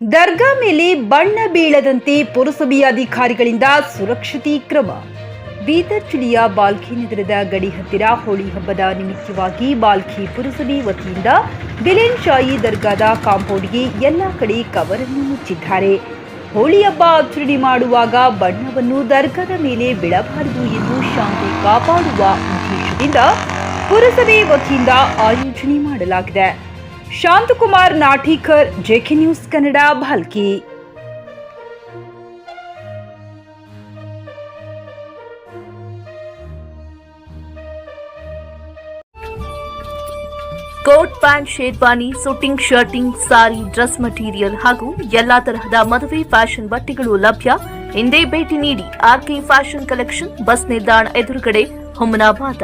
ದರ್ಗಾ ಮೇಲೆ ಬಣ್ಣ ಬೀಳದಂತೆ ಪುರಸಭೆಯ ಅಧಿಕಾರಿಗಳಿಂದ ಸುರಕ್ಷತೆ ಕ್ರಮ. ಬೀದರ್ ಜಿಲ್ಲೆಯ ಬಾಲ್ಕಿ ನಗರದ ಗಡಿ ಹತ್ತಿರ ಹೋಳಿ ಹಬ್ಬದ ನಿಮಿತ್ತವಾಗಿ ಬಾಲ್ಕಿ ಪುರಸಭೆ ವತಿಯಿಂದ ಬಿಲೆನ್ ಶಾಯಿ ದರ್ಗಾದ ಕಾಂಪೌಂಡ್ಗೆ ಎಲ್ಲ ಕಡೆ ಕವರನ್ನು ಮುಚ್ಚಿದ್ದಾರೆ. ಹೋಳಿ ಹಬ್ಬ ಆಚರಣೆ ಮಾಡುವಾಗ ಬಣ್ಣವನ್ನು ದರ್ಗಾದ ಮೇಲೆ ಬೀಳಬಾರದು ಎಂದು ಶಾಂತಿ ಕಾಪಾಡುವ ಉದ್ದೇಶದಿಂದ ಪುರಸಭೆ ವತಿಯಿಂದ ಆಯೋಜನೆ ಮಾಡಲಾಗಿದೆ. Shantakumar Nathikar, JK news Kannada Bhalki coat pant sherwani suiting shirting, sari, dress material ಹಾಗೂ ಎಲ್ಲಾ ತರಹದ ಮದುವೆ ಫ್ಯಾಷನ್ ಬಟ್ಟೆಗಳು ಲಭ್ಯ. ಹಿಂದೆ ಭೇಟಿ ನೀಡಿ ಆರ್ಕೆ ಫ್ಯಾಷನ್ ಕಲೆಕ್ಷನ್ ಬಸ್ ನಿಲ್ದಾಣ ಎದುರುಗಡೆ, ಹುಮನಾಬಾದ.